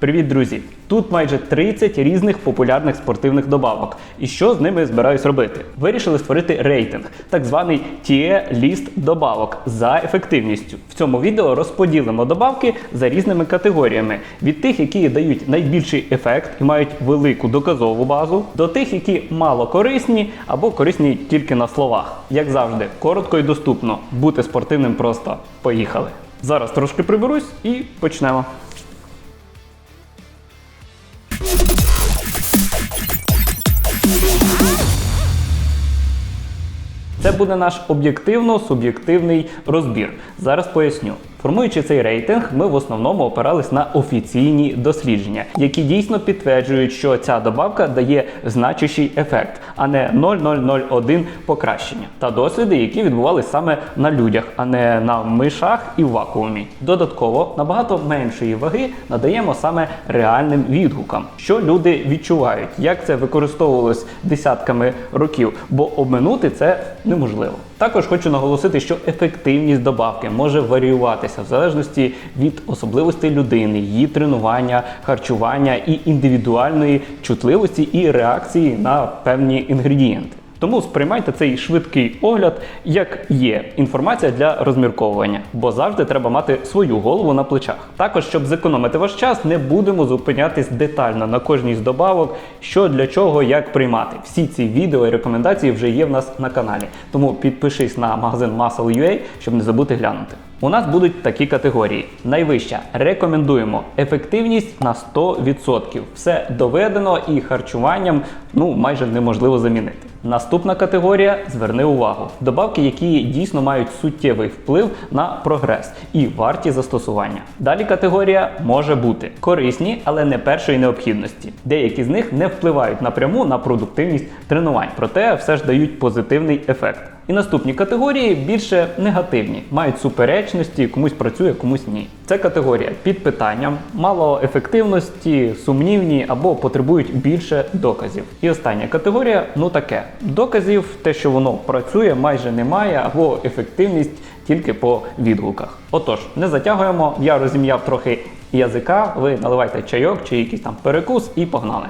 Привіт, друзі! Тут майже 30 різних популярних спортивних добавок. І що з ними збираюсь робити? Вирішили створити рейтинг, так званий тіє-ліст добавок за ефективністю. В цьому відео розподілимо добавки за різними категоріями: від тих, які дають найбільший ефект і мають велику доказову базу, до тих, які мало корисні або корисні тільки на словах. Як завжди, коротко і доступно. Бути спортивним просто поїхали. Зараз трошки приберусь і почнемо. Це буде наш об'єктивно-суб'єктивний розбір. Зараз поясню. Формуючи цей рейтинг, ми в основному опирались на офіційні дослідження, які дійсно підтверджують, що ця добавка дає значущий ефект, а не 0,001 покращення. Та досліди, які відбувалися саме на людях, а не на мишах і в вакуумі. Додатково набагато меншої ваги надаємо саме реальним відгукам, що люди відчувають, як це використовувалось десятками років, бо обминути це неможливо. Також хочу наголосити, що ефективність добавки може варіюватися в залежності від особливостей людини, її тренування, харчування і індивідуальної чутливості і реакції на певні інгредієнти. Тому сприймайте цей швидкий огляд як є інформація для розмірковування, бо завжди треба мати свою голову на плечах. Також, щоб зекономити ваш час, не будемо зупинятись детально на кожній з добавок, що для чого, як приймати. Всі ці відео і рекомендації вже є в нас на каналі. Тому підпишись на магазин Muscle.ua, щоб не забути глянути. У нас будуть такі категорії. Найвища рекомендуємо ефективність на 100%. Все доведено і харчуванням ну майже неможливо замінити. Наступна категорія зверни увагу. Добавки, які дійсно мають суттєвий вплив на прогрес і варті застосування. Далі категорія може бути корисні, але не першої необхідності. Деякі з них не впливають напряму на продуктивність тренувань, проте все ж дають позитивний ефект. І наступні категорії більше негативні, мають суперечності, комусь працює, комусь ні. Це категорія під питанням, мало ефективності, сумнівні або потребують більше доказів. І остання категорія ну таке: доказів, те, що воно працює, майже немає, або ефективність тільки по відгуках. Отож, не затягуємо, я розім'яв трохи язика, ви наливайте чайок чи якийсь там перекус і погнали.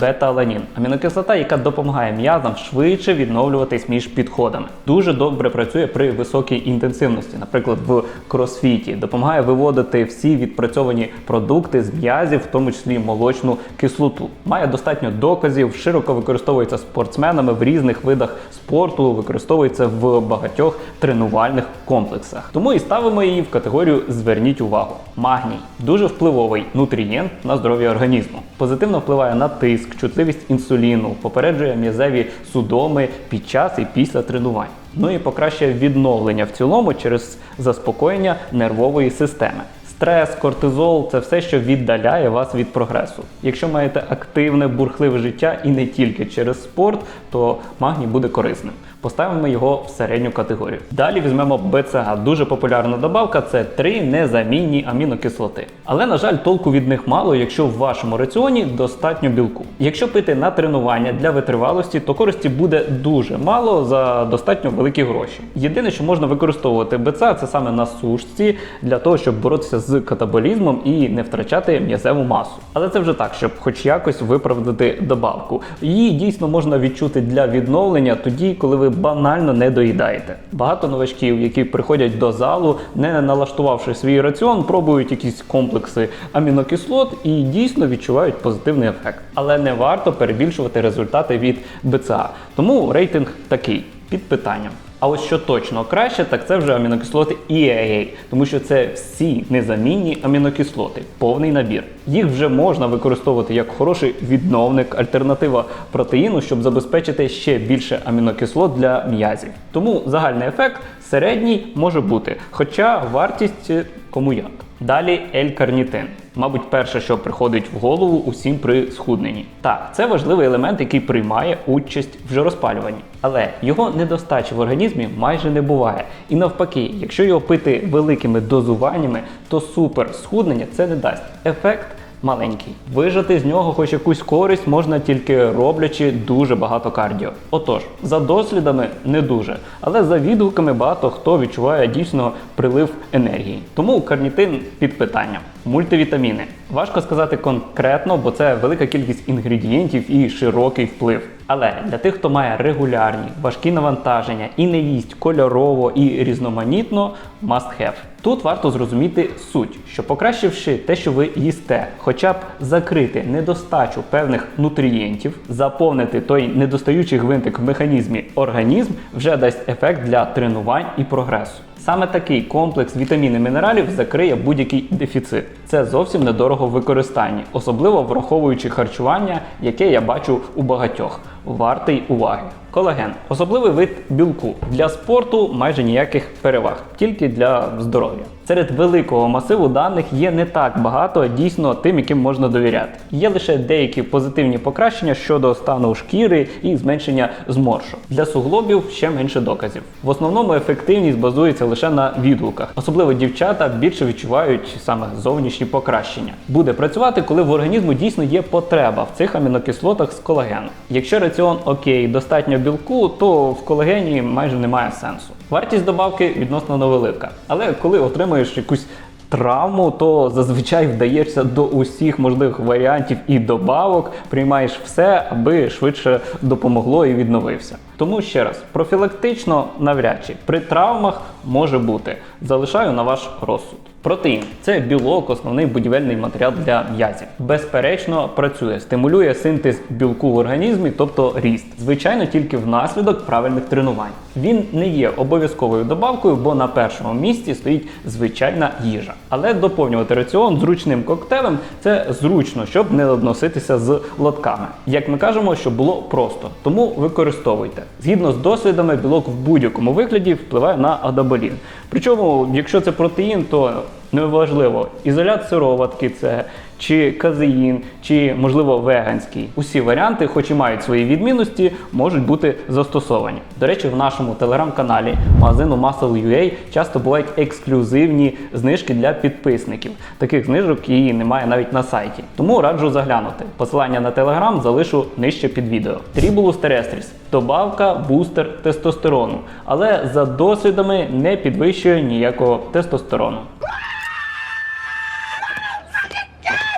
Бета-аланін амінокислота, яка допомагає м'язам швидше відновлюватись між підходами. Дуже добре працює при високій інтенсивності, наприклад, в кросфіті, допомагає виводити всі відпрацьовані продукти з м'язів, в тому числі молочну кислоту. Має достатньо доказів, широко використовується спортсменами в різних видах спорту, використовується в багатьох тренувальних комплексах. Тому і ставимо її в категорію Зверніть увагу. Магній дуже впливовий нутрієнт на здоров'я організму. Позитивно впливає на тиск, чутливість інсуліну, попереджує м'язеві судоми під час і після тренувань. Ну і покращує відновлення в цілому через заспокоєння нервової системи. Стрес, кортизол це все, що віддаляє вас від прогресу. Якщо маєте активне, бурхливе життя і не тільки через спорт, то магній буде корисним. Поставимо його в середню категорію. Далі візьмемо БЦА. Дуже популярна добавка це три незамінні амінокислоти. Але, на жаль, толку від них мало, якщо в вашому раціоні достатньо білку. Якщо пити на тренування для витривалості, то користі буде дуже мало за достатньо великі гроші. Єдине, що можна використовувати БЦА, це саме на сушці для того, щоб боротися з катаболізмом і не втрачати м'язеву масу. Але це вже так, щоб хоч якось виправдати добавку. Її дійсно можна відчути для відновлення тоді, коли ви банально не доїдаєте. Багато новачків, які приходять до залу, не налаштувавши свій раціон, пробують якісь комплекси амінокислот і дійсно відчувають позитивний ефект. Але не варто перебільшувати результати від БЦА. Тому рейтинг такий під питанням. А ось що точно краще, так це вже амінокислоти EAA, тому що це всі незамінні амінокислоти, повний набір. Їх вже можна використовувати як хороший відновник, альтернатива протеїну, щоб забезпечити ще більше амінокислот для м'язів. Тому загальний ефект середній може бути, хоча вартість е, кому як. Далі L-карнітин. Мабуть, перше, що приходить в голову усім при схудненні. Так, це важливий елемент, який приймає участь в жироспалюванні. Але його недостачі в організмі майже не буває. І навпаки, якщо його пити великими дозуваннями, то супер схуднення це не дасть. Ефект маленький. Вижати з нього хоч якусь користь можна тільки роблячи дуже багато кардіо. Отож, за дослідами не дуже, але за відгуками багато хто відчуває дійсно прилив енергії. Тому карнітин під питанням. Мультивітаміни. Важко сказати конкретно, бо це велика кількість інгредієнтів і широкий вплив. Але для тих, хто має регулярні важкі навантаження і не їсть кольорово і різноманітно, must have. Тут варто зрозуміти суть, що покращивши те, що ви їсте, хоча б закрити недостачу певних нутрієнтів, заповнити той недостаючий гвинтик в механізмі організм, вже дасть ефект для тренувань і прогресу. Саме такий комплекс вітамін і мінералів закриє будь-який дефіцит. Це зовсім недорого в використанні, особливо враховуючи харчування, яке я бачу у багатьох. Вартий уваги. Колаген особливий вид білку для спорту майже ніяких переваг, тільки для здоров'я. Серед великого масиву даних є не так багато дійсно тим, яким можна довіряти. Є лише деякі позитивні покращення щодо стану шкіри і зменшення зморшок. Для суглобів ще менше доказів. В основному ефективність базується лише на відгуках. Особливо дівчата більше відчувають саме зовнішні покращення. Буде працювати, коли в організму дійсно є потреба в цих амінокислотах з колагену. Якщо раціон окей, достатньо білку, то в колагені майже немає сенсу. Вартість добавки відносно невелика, але коли отримуєш якусь травму, то зазвичай вдаєшся до усіх можливих варіантів і добавок, приймаєш все, аби швидше допомогло і відновився. Тому ще раз, профілактично навряд чи при травмах може бути. Залишаю на ваш розсуд. Протеїн це білок, основний будівельний матеріал для м'язів. Безперечно, працює, стимулює синтез білку в організмі, тобто ріст. Звичайно, тільки внаслідок правильних тренувань. Він не є обов'язковою добавкою, бо на першому місці стоїть звичайна їжа. Але доповнювати раціон зручним коктейлем це зручно, щоб не односитися з лотками. Як ми кажемо, щоб було просто. Тому використовуйте. Згідно з дослідами, білок в будь-якому вигляді впливає на адаболін. Причому, якщо це протеїн, то неважливо, ізолят сироватки це чи казеїн, чи можливо веганський. Усі варіанти, хоч і мають свої відмінності, можуть бути застосовані. До речі, в нашому телеграм-каналі магазину Muscle.ua часто бувають ексклюзивні знижки для підписників. Таких знижок і немає навіть на сайті. Тому раджу заглянути. Посилання на телеграм залишу нижче під відео. Tribulus terrestris – добавка бустер тестостерону, але за дослідами не підвищує ніякого тестостерону.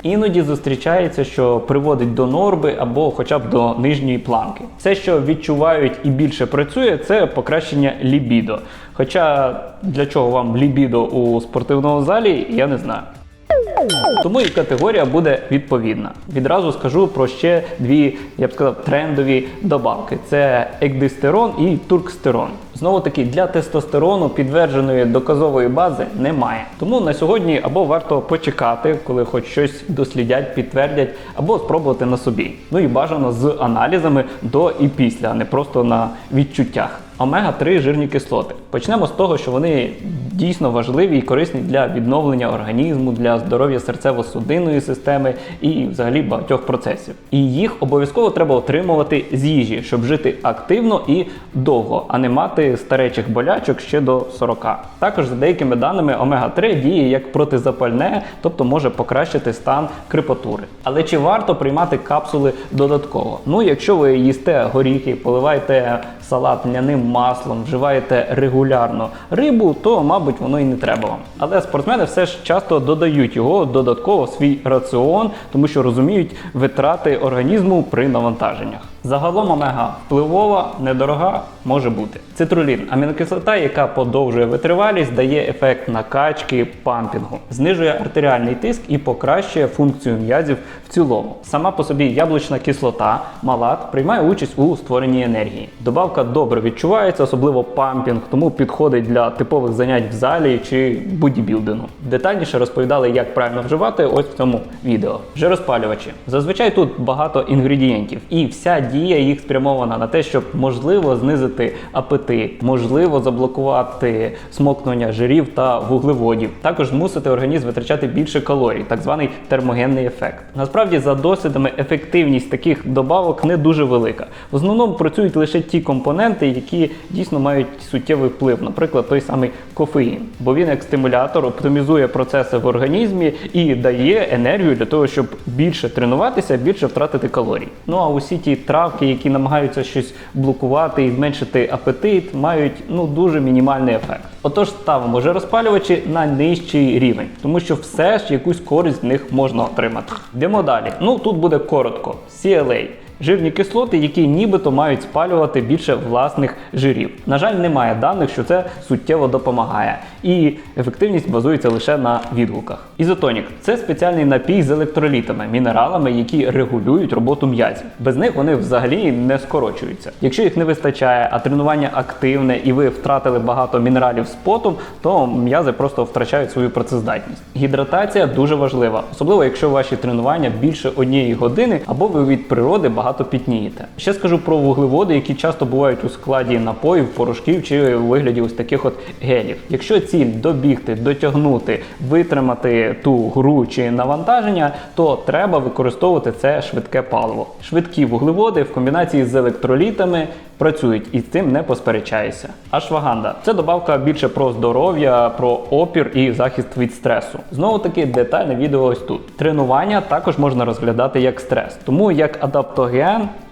Іноді зустрічається, що приводить до норми або хоча б до нижньої планки. Все, що відчувають і більше працює, це покращення лібідо. Хоча для чого вам лібідо у спортивному залі, я не знаю. Тому і категорія буде відповідна. Відразу скажу про ще дві, я б сказав, трендові добавки: це екдистерон і туркстерон. Знову таки, для тестостерону підтвердженої доказової бази немає. Тому на сьогодні або варто почекати, коли хоч щось дослідять, підтвердять, або спробувати на собі. Ну і бажано з аналізами до і після, а не просто на відчуттях. Омега-3 жирні кислоти. Почнемо з того, що вони дійсно важливі і корисні для відновлення організму, для здоров'я серцево-судинної системи і взагалі багатьох процесів. І їх обов'язково треба отримувати з їжі, щоб жити активно і довго, а не мати старечих болячок ще до 40. Також за деякими даними омега-3 діє як протизапальне, тобто може покращити стан крипатури. Але чи варто приймати капсули додатково? Ну, якщо ви їсте горіхи, поливаєте салат м'яним маслом, вживаєте регулярно рибу, то, мабуть, воно і не треба вам. Але спортсмени все ж часто додають його додатково в свій раціон, тому що розуміють витрати організму при навантаженнях. Загалом омега впливова, недорога може бути. Цитрулін амінокислота, яка подовжує витривалість, дає ефект накачки пампінгу, знижує артеріальний тиск і покращує функцію м'язів в цілому. Сама по собі яблучна кислота, малат приймає участь у створенні енергії. Добавка добре відчувається, особливо пампінг, тому підходить для типових занять в залі чи бодібілдингу. Детальніше розповідали, як правильно вживати ось в цьому відео. Жироспалювачі. Зазвичай тут багато інгредієнтів, і вся дія їх спрямована на те, щоб можливо знизити апетит, можливо заблокувати смокнення жирів та вуглеводів, також змусити організм витрачати більше калорій, так званий термогенний ефект. Насправді, за дослідами, ефективність таких добавок не дуже велика. В основному працюють лише ті компоненти, які дійсно мають суттєвий вплив, наприклад, той самий кофеїн, бо він як стимулятор оптимізує процеси в організмі і дає енергію для того, щоб більше тренуватися, більше втратити калорій. Ну а усі ті травки, які намагаються щось блокувати і зменшити апетит, мають ну дуже мінімальний ефект. Отож, ставимо розпалювачі на нижчий рівень, тому що все ж якусь користь з них можна отримати. Йдемо далі. Ну тут буде коротко. CLA. Жирні кислоти, які нібито мають спалювати більше власних жирів. На жаль, немає даних, що це суттєво допомагає, і ефективність базується лише на відгуках. Ізотонік це спеціальний напій з електролітами, мінералами, які регулюють роботу м'язів. Без них вони взагалі не скорочуються. Якщо їх не вистачає, а тренування активне і ви втратили багато мінералів з потом, то м'язи просто втрачають свою працездатність. Гідратація дуже важлива, особливо якщо ваші тренування більше однієї години або ви від природи багато пітнієте. Ще скажу про вуглеводи, які часто бувають у складі напоїв, порошків чи у вигляді ось таких от гелів. Якщо ціль добігти, дотягнути, витримати ту гру чи навантаження, то треба використовувати це швидке паливо. Швидкі вуглеводи в комбінації з електролітами працюють і з цим не посперечаюся. Ашваганда це добавка більше про здоров'я, про опір і захист від стресу. Знову таки детальне відео ось тут. Тренування також можна розглядати як стрес, тому як адаптоген.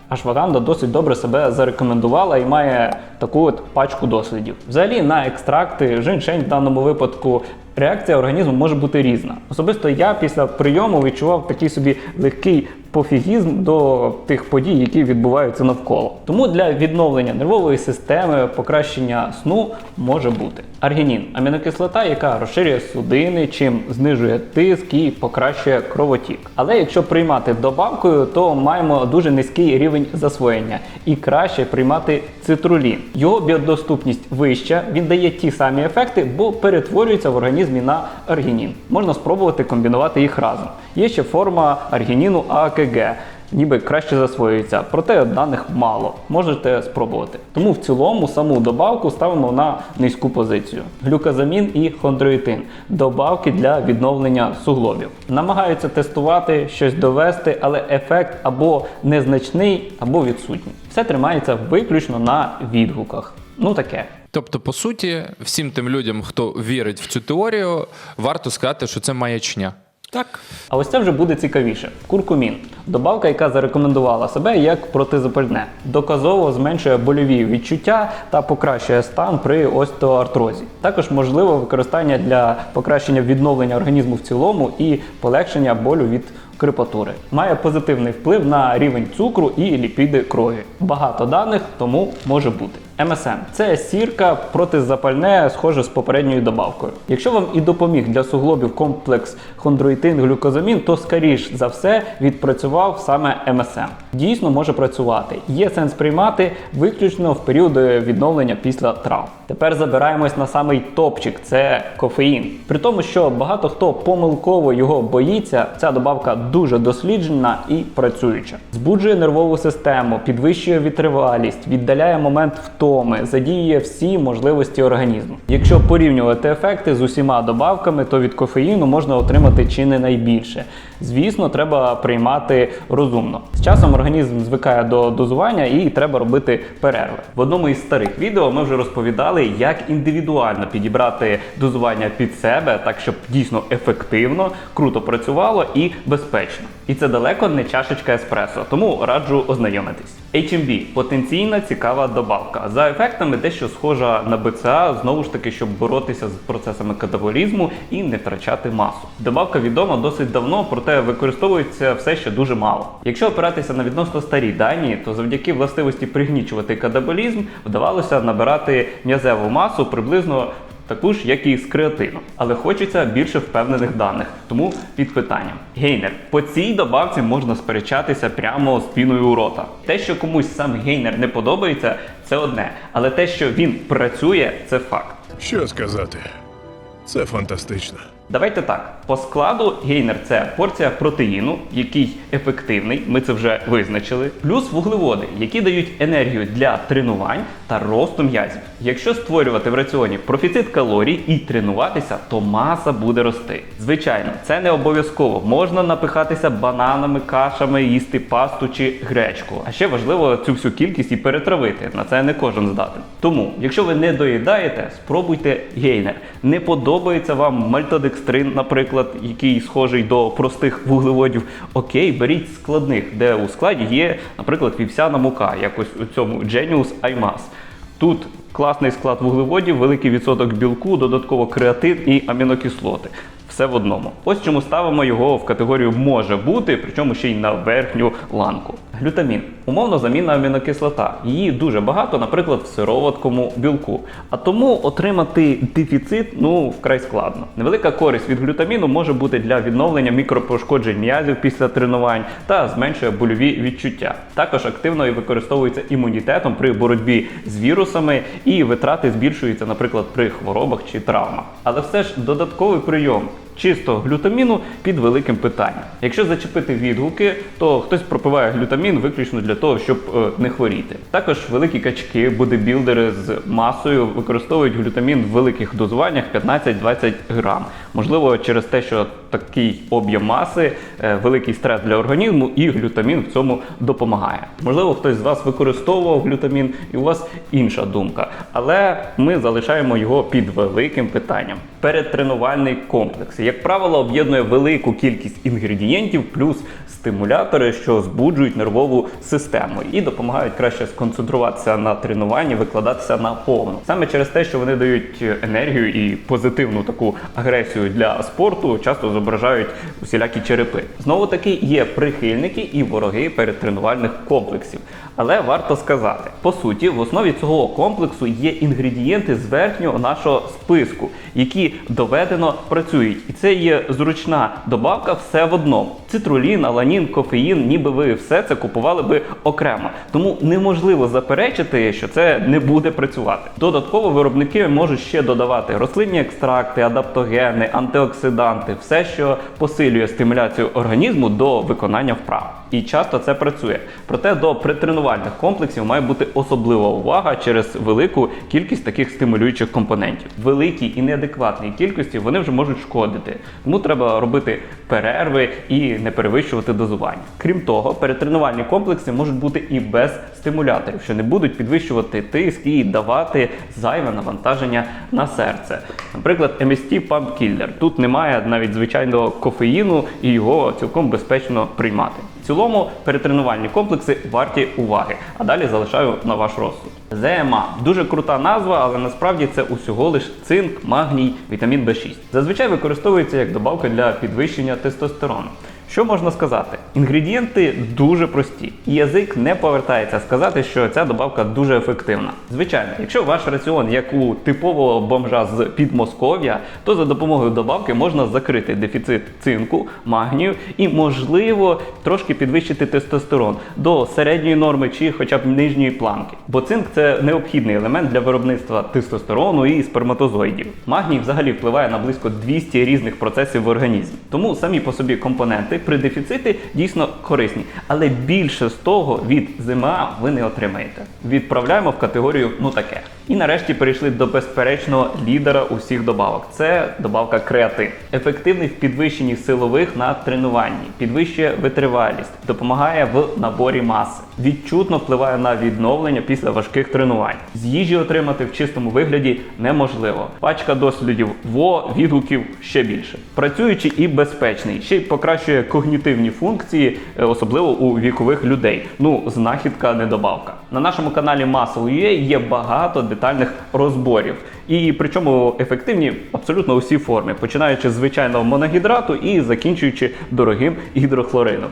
Ашваганда досить добре себе зарекомендувала і має таку от пачку дослідів. Взагалі на екстракти женьшень в даному випадку реакція організму може бути різна. Особисто я після прийому відчував такий собі легкий пофігізм до тих подій, які відбуваються навколо. Тому для відновлення нервової системи, покращення сну може бути. Аргінін амінокислота, яка розширює судини, чим знижує тиск і покращує кровотік. Але якщо приймати добавкою, то маємо дуже низький рівень засвоєння і краще приймати цитрулін. Його біодоступність вища, він дає ті самі ефекти, бо перетворюється в організмі на аргінін. Можна спробувати комбінувати їх разом. Є ще форма аргініну АКГ. Ніби краще засвоюється, проте даних мало. Можете спробувати. Тому в цілому саму добавку ставимо на низьку позицію. Глюказамін і хондроїтин добавки для відновлення суглобів. Намагаються тестувати щось довести, але ефект або незначний, або відсутній. Все тримається виключно на відгуках. Ну таке. Тобто, по суті, всім тим людям, хто вірить в цю теорію, варто сказати, що це маячня. Так. А ось це вже буде цікавіше. Куркумін добавка, яка зарекомендувала себе як протизапальне, доказово зменшує больові відчуття та покращує стан при остеоартрозі. Також можливо використання для покращення відновлення організму в цілому і полегшення болю від крепатури. Має позитивний вплив на рівень цукру і ліпіди крові. Багато даних, тому може бути. МСМ це сірка протизапальне, схоже з попередньою добавкою. Якщо вам і допоміг для суглобів комплекс хондроїтин глюкозамін, то скоріш за все відпрацював саме МСМ. Дійсно може працювати. Є сенс приймати виключно в періоди відновлення після травм. Тепер забираємось на самий топчик це кофеїн. При тому, що багато хто помилково його боїться, ця добавка дуже досліджена і працююча. Збуджує нервову систему, підвищує витривалість, віддаляє момент втоми, задіює всі можливості організму. Якщо порівнювати ефекти з усіма добавками, то від кофеїну можна отримати чи не найбільше. Звісно, треба приймати розумно. З часом організм звикає до дозування і треба робити перерви. В одному із старих відео ми вже розповідали, як індивідуально підібрати дозування під себе, так щоб дійсно ефективно, круто працювало і безпечно. І це далеко не чашечка еспресо, тому раджу ознайомитись. HMB – потенційна цікава добавка. За ефектами дещо схожа на БЦА, знову ж таки, щоб боротися з процесами катаболізму і не втрачати масу. Добавка відома досить давно, проте використовується все ще дуже мало. Якщо опиратися на відносно старі дані, то завдяки властивості пригнічувати катаболізм вдавалося набирати м'язеву масу приблизно таку ж, як і з креатином. Але хочеться більше впевнених даних, тому під питанням. Гейнер. По цій добавці можна сперечатися прямо з піною у рота. Те, що комусь сам гейнер не подобається, це одне. Але те, що він працює, це факт. Що сказати? Це фантастично. Давайте так. По складу гейнер це порція протеїну, який ефективний, ми це вже визначили, плюс вуглеводи, які дають енергію для тренувань та росту м'язів. Якщо створювати в раціоні профіцит калорій і тренуватися, то маса буде рости. Звичайно, це не обов'язково. Можна напихатися бананами, кашами, їсти пасту чи гречку. А ще важливо цю всю кількість і перетравити. На це не кожен здатен. Тому, якщо ви не доїдаєте, спробуйте гейнер. Не подобається вам мальтодекстрин, наприклад, який схожий до простих вуглеводів. Окей, беріть складних, де у складі є, наприклад, вівсяна мука, якось у цьому Genius IMAS. Тут класний склад вуглеводів, великий відсоток білку, додатково креатин і амінокислоти. Все в одному. Ось чому ставимо його в категорію може бути, причому ще й на верхню ланку. Глютамін умовно замінна амінокислота. Її дуже багато, наприклад, в сироваткому білку. А тому отримати дефіцит ну вкрай складно. Невелика користь від глютаміну може бути для відновлення мікропошкоджень м'язів після тренувань та зменшує больові відчуття. Також активно і використовується імунітетом при боротьбі з вірусами, і витрати збільшуються, наприклад, при хворобах чи травмах. Але все ж додатковий прийом чисто глютаміну під великим питанням. Якщо зачепити відгуки, то хтось пропиває глютамін виключно для того, щоб е, не хворіти. Також великі качки, бодибілдери з масою використовують глютамін в великих дозуваннях 15-20 грам. Можливо, через те, що такий об'єм маси, е, великий стрес для організму, і глютамін в цьому допомагає. Можливо, хтось з вас використовував глютамін, і у вас інша думка. Але ми залишаємо його під великим питанням. Передтренувальний комплекс, як правило, об'єднує велику кількість інгредієнтів плюс стимулятори, що збуджують нервову систему і допомагають краще сконцентруватися на тренуванні, викладатися на повну. Саме через те, що вони дають енергію і позитивну таку агресію для спорту, часто зображають усілякі черепи. Знову таки є прихильники і вороги передтренувальних комплексів. Але варто сказати, по суті, в основі цього комплексу є інгредієнти з верхнього нашого списку, які доведено працюють. Це є зручна добавка все в одному: цитрулін, аланін, кофеїн, ніби ви все це купували би окремо. Тому неможливо заперечити, що це не буде працювати. Додатково виробники можуть ще додавати рослинні екстракти, адаптогени, антиоксиданти, все, що посилює стимуляцію організму до виконання вправ. І часто це працює. Проте до притренувальних комплексів має бути особлива увага через велику кількість таких стимулюючих компонентів. Великій і неадекватній кількості вони вже можуть шкодити. Тому треба робити перерви і не перевищувати дозування. Крім того, перетренувальні комплекси можуть бути і без стимуляторів, що не будуть підвищувати тиск і давати зайве навантаження на серце. Наприклад, MST Pump Killer. Тут немає навіть звичайного кофеїну і його цілком безпечно приймати. В цілому перетренувальні комплекси варті уваги, а далі залишаю на ваш розсуд. ЗМА дуже крута назва, але насправді це усього лиш цинк, магній, вітамін В6. Зазвичай використовується як добавка для підвищення тестостерону. Що можна сказати? Інгредієнти дуже прості, і язик не повертається сказати, що ця добавка дуже ефективна. Звичайно, якщо ваш раціон як у типового бомжа з Підмосков'я, то за допомогою добавки можна закрити дефіцит цинку, магнію і, можливо, трошки підвищити тестостерон до середньої норми чи хоча б нижньої планки. Бо цинк це необхідний елемент для виробництва тестостерону і сперматозоїдів. Магній взагалі впливає на близько 200 різних процесів в організмі. Тому самі по собі компоненти при дефіциті дійсно корисні, але більше з того від ЗМА ви не отримаєте. Відправляємо в категорію ну таке. І нарешті перейшли до безперечного лідера усіх добавок. Це добавка креатин. Ефективний в підвищенні силових на тренуванні, підвищує витривалість, допомагає в наборі маси, відчутно впливає на відновлення після важких тренувань. З їжі отримати в чистому вигляді неможливо. Пачка дослідів ВО, відгуків ще більше. Працюючий і безпечний, ще й покращує когнітивні функції, е, особливо у вікових людей. Ну, знахідка не добавка. На нашому каналі Muscle.ua є багато детальних розборів. І причому ефективні абсолютно усі форми, починаючи з звичайного моногідрату і закінчуючи дорогим гідрохлоридом.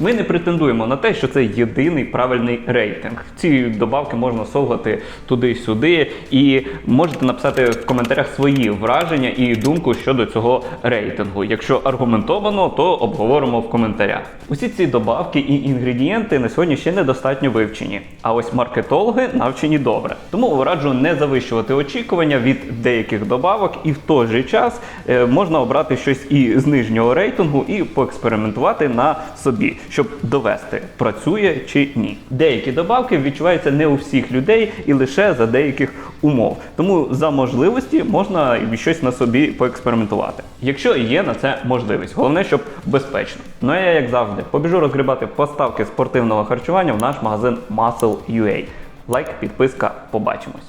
Ми не претендуємо на те, що це єдиний правильний рейтинг. Ці добавки можна совгати туди-сюди, і можете написати в коментарях свої враження і думку щодо цього рейтингу. Якщо аргументовано, то обговоримо в коментарях. Усі ці добавки і інгредієнти на сьогодні ще недостатньо вивчені. А ось маркетологи навчені добре. Тому раджу не завищувати очікування від деяких добавок, і в той же час е, можна обрати щось і з нижнього рейтингу і поекспериментувати на собі, щоб довести, працює чи ні. Деякі добавки відчуваються не у всіх людей і лише за деяких умов. Тому за можливості можна щось на собі поекспериментувати. Якщо є на це можливість, головне, щоб безпечно. Ну а я, як завжди, побіжу розгрібати поставки спортивного харчування в наш магазин Muscle.ua. Лайк, підписка, побачимось.